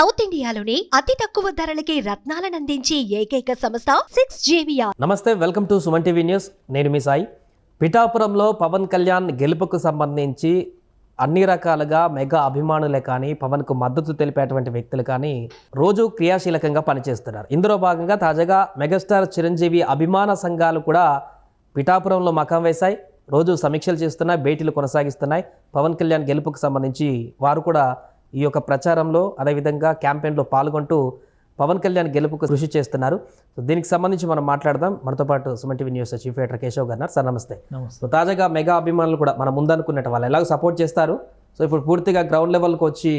South ఇండియాలోని అతి తక్కువ ధరలకి రత్నాలను అందించే ఏకైక సంస్థ సిక్స్ జేవియా నమస్తే welcome to Suman TV news. నేను మీ సాయి. పిఠాపురంలో పవన్ కళ్యాణ్ గెలుపుకు సంబంధించి అన్ని రకాలుగా మెగా అభిమానులే కానీ పవన్కు మద్దతు తెలిపేటువంటి వ్యక్తులు కానీ రోజు క్రియాశీలకంగా పనిచేస్తున్నారు. ఇందులో భాగంగా తాజాగా మెగాస్టార్ చిరంజీవి అభిమాన సంఘాలు కూడా పిఠాపురంలో మకం వేశాయి. రోజు సమీక్షలు చేస్తున్నాయి భేటీలు కొనసాగిస్తున్నాయి. పవన్ కళ్యాణ్ గెలుపుకు సంబంధించి వారు కూడా ఈ యొక్క ప్రచారంలో అదేవిధంగా క్యాంపెయిన్లో పాల్గొంటూ పవన్ కళ్యాణ్ గెలుపుకు కృషి చేస్తున్నారు. సో దీనికి సంబంధించి మనం మాట్లాడదాం. మనతో పాటు Suman TV news chief editor Keshav garu. Sir నమస్తే. సో తాజాగా మెగా అభిమానులు కూడా మనం ముందనుకున్నట్టు వాళ్ళు ఎలాగో సపోర్ట్ చేస్తారు. సో ఇప్పుడు పూర్తిగా గ్రౌండ్ లెవెల్కి వచ్చి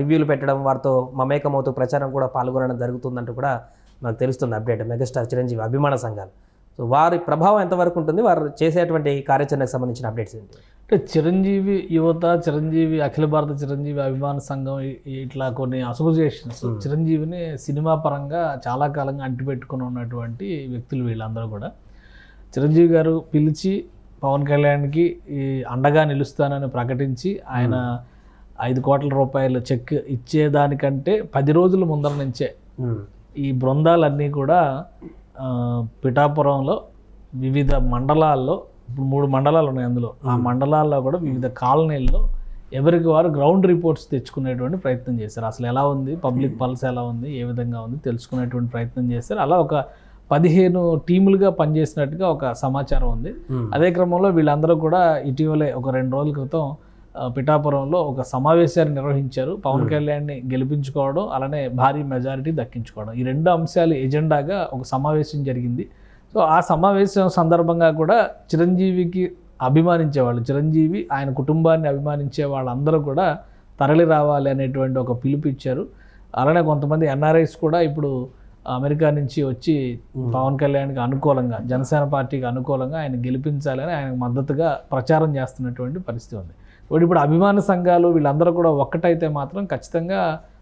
రివ్యూలు పెట్టడం వారితో మమేకమవుతూ ప్రచారం కూడా పాల్గొనడం జరుగుతుందంటూ కూడా మనకు తెలుస్తుంది. అప్డేట్. మెగాస్టార్ చిరంజీవి అభిమాన సంఘాలు. సో వారి ప్రభావం ఎంతవరకు ఉంటుంది? వారు చేసేటువంటి కార్యాచరణకు సంబంధించిన అప్డేట్స్ ఏంటి? అంటే చిరంజీవి యువత చిరంజీవి అఖిల భారత చిరంజీవి అభిమాన సంఘం ఇట్లా కొన్ని అసోసియేషన్స్ చిరంజీవిని సినిమా పరంగా చాలా కాలంగా అంటిపెట్టుకుని ఉన్నటువంటి వ్యక్తులు వీళ్ళందరూ కూడా. చిరంజీవి గారు పిలిచి పవన్ కళ్యాణ్కి ఈ అండగా నిలుస్తానని ప్రకటించి ఆయన ఐదు కోట్ల రూపాయల చెక్ ఇచ్చేదానికంటే పది రోజుల ముందర నుంచే ఈ బృందాలన్నీ కూడా పిఠాపురంలో వివిధ మండలాల్లో ఇప్పుడు మూడు మండలాలు ఉన్నాయి అందులో. ఆ మండలాల్లో కూడా వివిధ కాలనీల్లో ఎవరికి వారు గ్రౌండ్ రిపోర్ట్స్ తెచ్చుకునేటువంటి ప్రయత్నం చేశారు. అసలు ఎలా ఉంది? పబ్లిక్ పల్స్ ఎలా ఉంది? ఏ విధంగా ఉంది? తెలుసుకునేటువంటి ప్రయత్నం చేశారు. అలా ఒక పదిహేను టీములుగా పనిచేసినట్టుగా ఒక సమాచారం ఉంది. అదే క్రమంలో వీళ్ళందరూ కూడా ఇటీవలే ఒక రెండు రోజుల క్రితం పిఠాపురంలో ఒక సమావేశాన్ని నిర్వహించారు. పవన్ కళ్యాణ్ని గెలిపించుకోవడం అలానే భారీ మెజారిటీ దక్కించుకోవడం. ఈ రెండు అంశాలు ఎజెండాగా ఒక సమావేశం జరిగింది. సో ఆ సమావేశం సందర్భంగా కూడా చిరంజీవికి అభిమానించే వాళ్ళు చిరంజీవి ఆయన కుటుంబాన్ని అభిమానించే వాళ్ళందరూ కూడా తరలి రావాలి అనేటువంటి ఒక పిలుపు ఇచ్చారు. అలానే కొంతమంది ఎన్ఆర్ఐస్ కూడా ఇప్పుడు అమెరికా నుంచి వచ్చి పవన్ కళ్యాణ్కి అనుకూలంగా జనసేన పార్టీకి అనుకూలంగా ఆయన గెలిపించాలని ఆయనకు మద్దతుగా ప్రచారం చేస్తున్నటువంటి పరిస్థితి ఉంది. ఇప్పుడు ఇప్పుడు అభిమాన సంఘాలు వీళ్ళందరూ కూడా ఒక్కటైతే మాత్రం ఖచ్చితంగా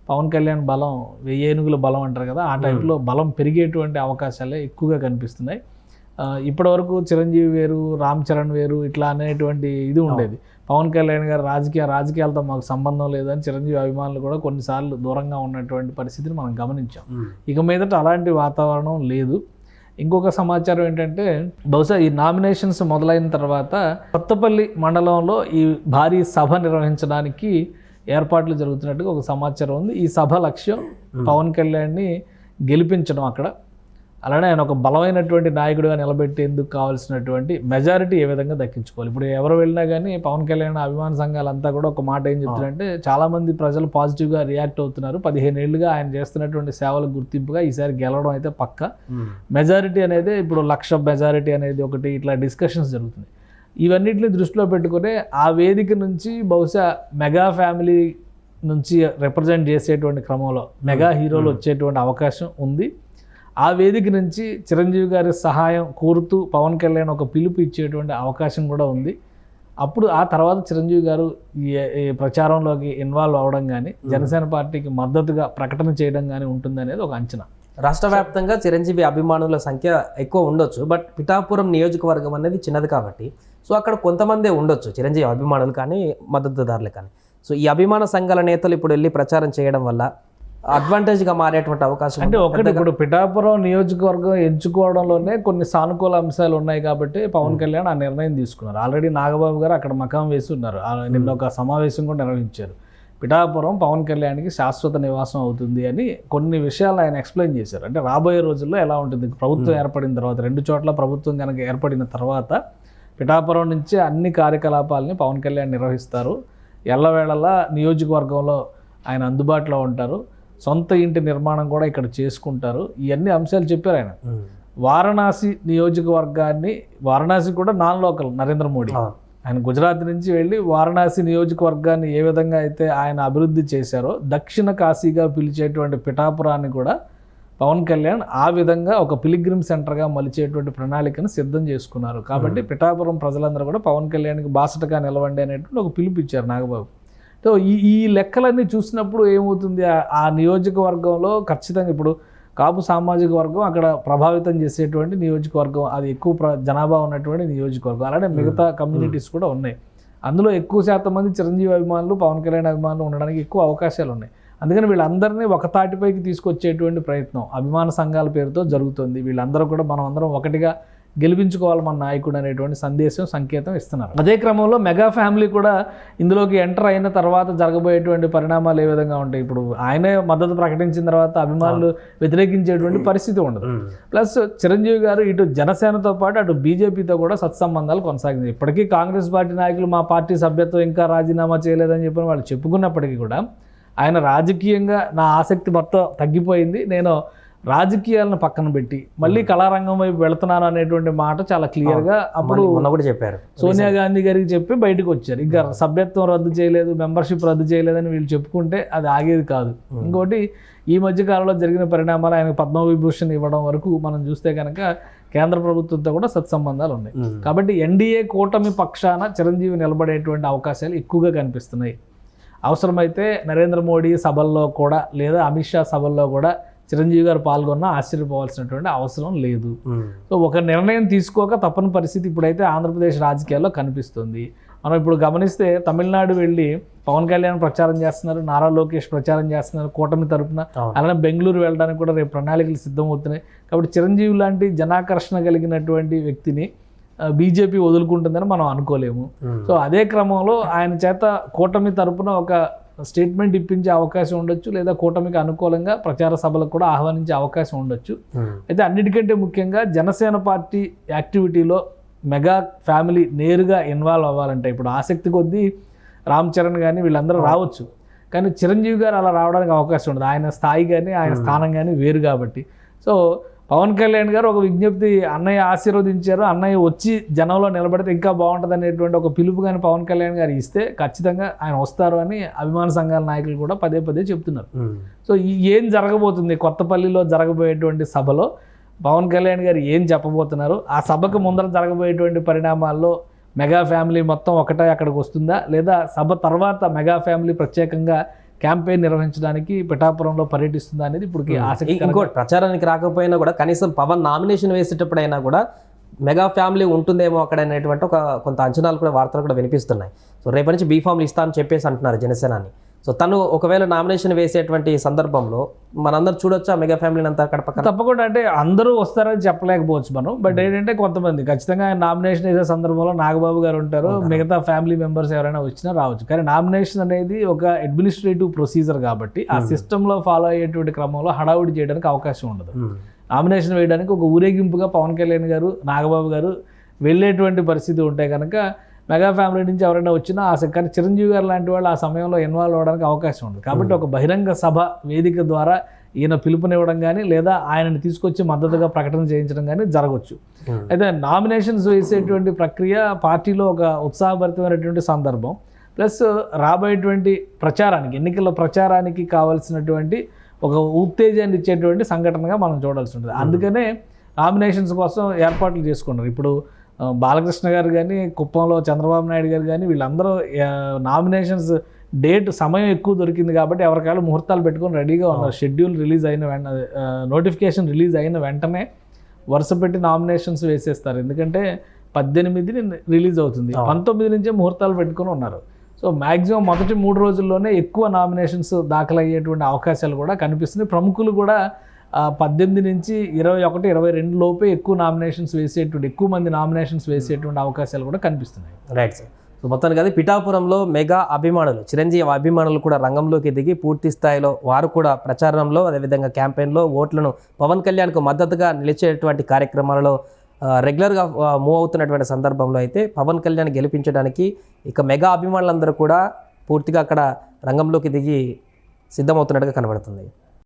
పవన్ కళ్యాణ్ బలం ఏనుగుల బలం అంటారు కదా ఆ టైప్లో బలం పెరిగేటువంటి అవకాశాలే ఎక్కువగా కనిపిస్తున్నాయి. ఇప్పటివరకు చిరంజీవి వేరు రామ్ చరణ్ వేరు ఇట్లా అనేటువంటి ఇది ఉండేది. పవన్ కళ్యాణ్ గారు రాజకీయ రాజకీయాలతో మాకు సంబంధం లేదని చిరంజీవి అభిమానులు కూడా కొన్నిసార్లు దూరంగా ఉన్నటువంటి పరిస్థితిని మనం గమనించాం. ఇక మీదట అలాంటి వాతావరణం లేదు. ఇంకొక సమాచారం ఏంటంటే బహుశా ఈ నామినేషన్స్ మొదలైన తర్వాత కొత్తపల్లి మండలంలో ఈ భారీ సభ నిర్వహించడానికి ఏర్పాట్లు జరుగుతున్నట్టుగా ఒక సమాచారం ఉంది. ఈ సభ లక్ష్యం పవన్ కళ్యాణ్ని గెలిపించడం అక్కడ. అలానే ఆయన ఒక బలమైనటువంటి నాయకుడిగా నిలబెట్టేందుకు కావాల్సినటువంటి మెజారిటీ ఏ విధంగా దక్కించుకోవాలి? ఇప్పుడు ఎవరు వెళ్ళినా కానీ పవన్ కళ్యాణ్ అభిమాన సంఘాలంతా కూడా ఒక మాట ఏం చెప్తున్నారంటే చాలా మంది ప్రజలు పాజిటివ్గా రియాక్ట్ అవుతున్నారు. పదిహేను ఏళ్ళుగా ఆయన చేస్తున్నటువంటి సేవలకు గుర్తింపుగా ఈసారి గెలవడం అయితే పక్క. మెజారిటీ అనేది ఇప్పుడు లక్ష మెజారిటీ అనేది ఒకటి ఇట్లా డిస్కషన్స్ జరుగుతుంది ఇవన్నిటిని దృష్టిలో పెట్టుకుని ఆ వేదిక నుంచి బహుశా మెగా ఫ్యామిలీ నుంచి రిప్రజెంట్ చేసేటువంటి క్రమంలో మెగా హీరోలు వచ్చేటువంటి అవకాశం ఉంది. ఆ వేదిక నుంచి చిరంజీవి గారి సహాయం కోరుతూ పవన్ కళ్యాణ్ ఒక పిలుపు ఇచ్చేటువంటి అవకాశం కూడా ఉంది. అప్పుడు ఆ తర్వాత చిరంజీవి గారు ఈ ప్రచారంలోకి ఇన్వాల్వ్ అవడం కానీ జనసేన పార్టీకి మద్దతుగా ప్రకటన చేయడం కానీ ఉంటుంది అనేది ఒక అంచనా. రాష్ట్ర వ్యాప్తంగా చిరంజీవి అభిమానుల సంఖ్య ఎక్కువ ఉండొచ్చు బట్ పిఠాపురం నియోజకవర్గం అనేది చిన్నది కాబట్టి సో అక్కడ కొంతమందే ఉండొచ్చు చిరంజీవి అభిమానులు కానీ మద్దతుదారులు కానీ. సో ఈ అభిమాన సంఘాల నేతలు ఇప్పుడు వెళ్ళి ప్రచారం చేయడం వల్ల అడ్వాంటేజ్గా మారేటువంటి అవకాశం అంటే? ఒకటి ఇప్పుడు పిఠాపురం నియోజకవర్గం ఎంచుకోవడంలోనే కొన్ని సానుకూల అంశాలు ఉన్నాయి కాబట్టి పవన్ కళ్యాణ్ ఆ నిర్ణయం తీసుకున్నారు. ఆల్రెడీ నాగబాబు గారు అక్కడ మకాం వేసి ఉన్నారు. నిన్న ఒక సమావేశం కూడా నిర్వహించారు. పిఠాపురం పవన్ కళ్యాణ్కి శాశ్వత నివాసం అవుతుంది అని కొన్ని విషయాలు ఆయన ఎక్స్ప్లెయిన్ చేశారు. అంటే రాబోయే రోజుల్లో ఎలా ఉంటుంది? ప్రభుత్వం ఏర్పడిన తర్వాత రెండు చోట్ల ప్రభుత్వం కనుక ఏర్పడిన తర్వాత పిఠాపురం నుంచి అన్ని కార్యకలాపాలని పవన్ కళ్యాణ్ నిర్వహిస్తారు. ఎల్లవేళలా నియోజకవర్గంలో ఆయన అందుబాటులో ఉంటారు. సొంత ఇంటి నిర్మాణం కూడా ఇక్కడ చేసుకుంటారు. ఇవన్నీ అంశాలు చెప్పారు ఆయన. వారణాసి నియోజకవర్గాన్ని వారణాసి కూడా నాన్ లోకల్ నరేంద్ర మోడీ. ఆయన గుజరాత్ నుంచి వెళ్ళి వారణాసి నియోజకవర్గాన్ని ఏ విధంగా అయితే ఆయన అభివృద్ధి చేశారో దక్షిణ కాశీగా పిలిచేటువంటి పిఠాపురాన్ని కూడా పవన్ కళ్యాణ్ ఆ విధంగా ఒక పిలిగ్రిమ్ సెంటర్గా మలిచేటువంటి ప్రణాళికను సిద్ధం చేసుకున్నారు. కాబట్టి పిఠాపురం ప్రజలందరూ కూడా పవన్ కళ్యాణ్కి బాసటగా నిలవండి అనేటువంటి ఒక పిలుపు ఇచ్చారు నాగబాబు. సో ఈ ఈ లెక్కలన్నీ చూసినప్పుడు ఏమవుతుంది? ఆ- నియోజకవర్గంలో ఖచ్చితంగా ఇప్పుడు కాపు సామాజిక వర్గం అక్కడ ప్రభావితం చేసేటువంటి నియోజకవర్గం అది ఎక్కువ ప్ర జనాభా ఉన్నటువంటి నియోజకవర్గం. అలానే మిగతా కమ్యూనిటీస్ కూడా ఉన్నాయి. అందులో ఎక్కువ శాతం మంది చిరంజీవి అభిమానులు పవన్ కళ్యాణ్ అభిమానులు ఉండడానికి ఎక్కువ అవకాశాలు ఉన్నాయి. అందుకని వీళ్ళందరినీ ఒక తాటిపైకి తీసుకొచ్చేటువంటి ప్రయత్నం. అభిమాన సంఘాల పేరుతో జరుగుతుంది. వీళ్ళందరూ కూడా మనం అందరం ఒకటిగా గెలిపించుకోవాలి మన నాయకుడు అనేటువంటి సందేశం సంకేతం ఇస్తున్నారు. అదే క్రమంలో మెగా ఫ్యామిలీ కూడా ఇందులోకి ఎంటర్ అయిన తర్వాత జరగబోయేటువంటి పరిణామాలు ఏ విధంగా ఉంటాయి? ఇప్పుడు ఆయనే మద్దతు ప్రకటించిన తర్వాత అభిమానులు వ్యతిరేకించేటువంటి పరిస్థితి ఉండదు. ప్లస్ చిరంజీవి గారు ఇటు జనసేనతో పాటు అటు బీజేపీతో కూడా సత్సంబంధాలు కొనసాగింది. ఇప్పటికీ కాంగ్రెస్ పార్టీ నాయకులు మా పార్టీ సభ్యత్వం ఇంకా రాజీనామా చేయలేదని చెప్పి వాళ్ళు చెప్పుకున్నప్పటికీ కూడా ఆయన రాజకీయంగా నా ఆసక్తి మొత్తం తగ్గిపోయింది. నేను రాజకీయాలను పక్కన పెట్టి మళ్ళీ కళారంగం వైపు వెళుతున్నాను అనేటువంటి మాట చాలా క్లియర్గా అప్పుడు కూడా చెప్పారు. సోనియా గాంధీ గారికి చెప్పి బయటకు వచ్చారు. ఇంకా సభ్యత్వం రద్దు చేయలేదు మెంబర్షిప్ రద్దు చేయలేదని వీళ్ళు చెప్పుకుంటే అది ఆగేది కాదు. ఇంకోటి ఈ మధ్య కాలంలో జరిగిన పరిణామాలు ఆయనకు పద్మవిభూషణ్ ఇవ్వడం వరకు మనం చూస్తే కనుక కేంద్ర ప్రభుత్వంతో కూడా సత్సంబంధాలు ఉన్నాయి. కాబట్టి ఎన్డీఏ కూటమి పక్షాన చిరంజీవి నిలబడేటువంటి అవకాశాలు ఎక్కువగా కనిపిస్తున్నాయి. అవసరమైతే నరేంద్ర మోడీ సభల్లో కూడా లేదా అమిత్ షా సభల్లో కూడా చిరంజీవి గారు పాల్గొన్నా ఆశ్చర్యపోవాల్సినటువంటి అవసరం లేదు. సో ఒక నిర్ణయం తీసుకోక తప్పని పరిస్థితి ఇప్పుడైతే ఆంధ్రప్రదేశ్ రాజకీయాల్లో కనిపిస్తుంది మనం ఇప్పుడు గమనిస్తే తమిళనాడు వెళ్ళి పవన్ కళ్యాణ్ ప్రచారం చేస్తున్నారు నారా లోకేష్ ప్రచారం చేస్తున్నారు కూటమి తరపున. అలానే బెంగళూరు వెళ్ళడానికి కూడా రేపు ప్రణాళికలు సిద్ధమవుతున్నాయి కాబట్టి చిరంజీవి లాంటి జనాకర్షణ కలిగినటువంటి వ్యక్తిని బీజేపీ వదులుకుంటుందని మనం అనుకోలేము. సో అదే క్రమంలో ఆయన చేత కూటమి తరపున ఒక స్టేట్మెంట్ ఇప్పించే అవకాశం ఉండొచ్చు లేదా కూటమికి అనుకూలంగా ప్రచార సభలకు కూడా ఆహ్వానించే అవకాశం ఉండొచ్చు. ఉమ్. అయితే అన్నిటికంటే ముఖ్యంగా జనసేన పార్టీ యాక్టివిటీలో మెగా ఫ్యామిలీ నేరుగా ఇన్వాల్వ్ అవ్వాలంటే. ఇప్పుడు ఆసక్తి కొద్దీ రామ్ చరణ్ కానీ వీళ్ళందరూ రావచ్చు. కానీ చిరంజీవి గారు అలా రావడానికి అవకాశం ఉండదు. ఆయన స్థాయి కానీ ఆయన స్థానం కానీ వేరు కాబట్టి. సో పవన్ కళ్యాణ్ గారు ఒక విజ్ఞప్తి అన్నయ్య ఆశీర్వదించారు అన్నయ్య వచ్చి జనంలో నిలబడితే ఇంకా బాగుంటుంది అనేటువంటి ఒక పిలుపు కానీ పవన్ కళ్యాణ్ గారు ఇస్తే ఖచ్చితంగా ఆయన వస్తారు అని అభిమాన సంఘాల నాయకులు కూడా పదే పదే చెప్తున్నారు. సో ఈ ఏం జరగబోతుంది? కొత్తపల్లిలో జరగబోయేటువంటి సభలో పవన్ కళ్యాణ్ గారు ఏం చెప్పబోతున్నారు? ఆ సభకు ముందర జరగబోయేటువంటి పరిణామాల్లో మెగా ఫ్యామిలీ మొత్తం ఒకటే అక్కడికి వస్తుందా? లేదా సభ తర్వాత మెగా ఫ్యామిలీ ప్రత్యేకంగా క్యాంపెయిన్ నిర్వహించడానికి పిఠాపురంలో పర్యటిస్తుందా అనేది ఇప్పుడు ఆసక్తి ఇంకోటి ప్రచారానికి రాకపోయినా కూడా కనీసం పవన్ నామినేషన్ వేసేటప్పుడైనా కూడా మెగా ఫ్యామిలీ ఉంటుందేమో అక్కడ అనేటువంటి ఒక కొంత అంచనాలు కూడా వార్తలు కూడా వినిపిస్తున్నాయి. సో రేపటి నుంచి బీఫామ్లు ఇస్తా అని చెప్పేసి అంటున్నారు జనసేనాని. సో తను ఒకవేళ నామినేషన్ వేసేటువంటి సందర్భంలో మనందరం చూడొచ్చా మెగా ఫ్యామిలీని అంతా పక్కన? తప్పకుండా అంటే అందరూ వస్తారని చెప్పలేకపోవచ్చు మనం. బట్ ఏంటంటే కొంతమంది ఖచ్చితంగా ఆయన నామినేషన్ వేసే సందర్భంలో నాగబాబు గారు ఉంటారు మిగతా ఫ్యామిలీ మెంబర్స్ ఎవరైనా వచ్చినా రావచ్చు. కానీ నామినేషన్ అనేది ఒక అడ్మినిస్ట్రేటివ్ ప్రొసీజర్ కాబట్టి ఆ సిస్టంలో ఫాలో అయ్యేటువంటి క్రమంలో హడావుడి చేయడానికి అవకాశం ఉండదు. ఉమ్. నామినేషన్ వేయడానికి ఒక ఊరేగింపుగా పవన్ కళ్యాణ్ గారు నాగబాబు గారు వెళ్ళేటువంటి పరిస్థితి ఉంటే కనుక మెగా ఫ్యామిలీ నుంచి ఎవరైనా వచ్చినా ఆ కానీ చిరంజీవి గారు లాంటి వాళ్ళు ఆ సమయంలో ఇన్వాల్వ్ అవ్వడానికి అవకాశం ఉంది కాబట్టి ఒక బహిరంగ సభ వేదిక ద్వారా ఈయన పిలుపునివ్వడం కానీ లేదా ఆయనని తీసుకొచ్చి మద్దతుగా ప్రకటన చేయించడం కానీ జరగవచ్చు ఉమ్. అయితే నామినేషన్స్ వేసేటువంటి ప్రక్రియ పార్టీలో ఒక ఉత్సాహభరితమైనటువంటి సందర్భం. ప్లస్ రాబోయేటువంటి ప్రచారానికి ఎన్నికల ప్రచారానికి కావాల్సినటువంటి ఒక ఉత్తేజాన్ని ఇచ్చేటువంటి సంఘటనగా మనం చూడాల్సి ఉంటుంది. అందుకనే నామినేషన్స్ కోసం ఏర్పాట్లు చేసుకున్నారు ఇప్పుడు బాలకృష్ణ గారు కానీ కుప్పంలో చంద్రబాబు నాయుడు గారు కానీ వీళ్ళందరూ నామినేషన్స్ డేట్ సమయం ఎక్కువ దొరికింది కాబట్టి ఎవరికాళ్ళు ముహూర్తాలు పెట్టుకొని రెడీగా ఉన్నారు. షెడ్యూల్ రిలీజ్ అయిన వెంట నోటిఫికేషన్ రిలీజ్ అయిన వెంటనే వరుస పెట్టి నామినేషన్స్ వేసేస్తారు. ఎందుకంటే పద్దెనిమిది రిలీజ్ అవుతుంది. పంతొమ్మిది నుంచే ముహూర్తాలు పెట్టుకొని ఉన్నారు. సో మ్యాక్సిమం మొదటి మూడు రోజుల్లోనే ఎక్కువ నామినేషన్స్ దాఖలయ్యేటువంటి అవకాశాలు కూడా కనిపిస్తున్నాయి. ప్రముఖులు కూడా పద్దెనిమిది నుంచి ఇరవై ఒకటి ఇరవై రెండు లోపే ఎక్కువ నామినేషన్స్ వేసేటువంటి ఎక్కువ మంది నామినేషన్స్ వేసేటువంటి అవకాశాలు కూడా కనిపిస్తున్నాయి. రైట్ సార్ సో మొత్తానికి అది పిఠాపురంలో మెగా అభిమానులు చిరంజీవి అభిమానులు కూడా రంగంలోకి దిగి పూర్తి స్థాయిలో వారు కూడా ప్రచారంలో అదేవిధంగా క్యాంపెయిన్లో ఓట్లను పవన్ కళ్యాణ్కు మద్దతుగా నిలిచేటువంటి కార్యక్రమాలలో రెగ్యులర్గా మూవ్ అవుతున్నటువంటి సందర్భంలో అయితే పవన్ కళ్యాణ్ గెలిపించడానికి ఇక మెగా అభిమానులందరూ కూడా పూర్తిగా అక్కడ రంగంలోకి దిగి సిద్ధమవుతున్నట్టుగా కనబడుతుంది.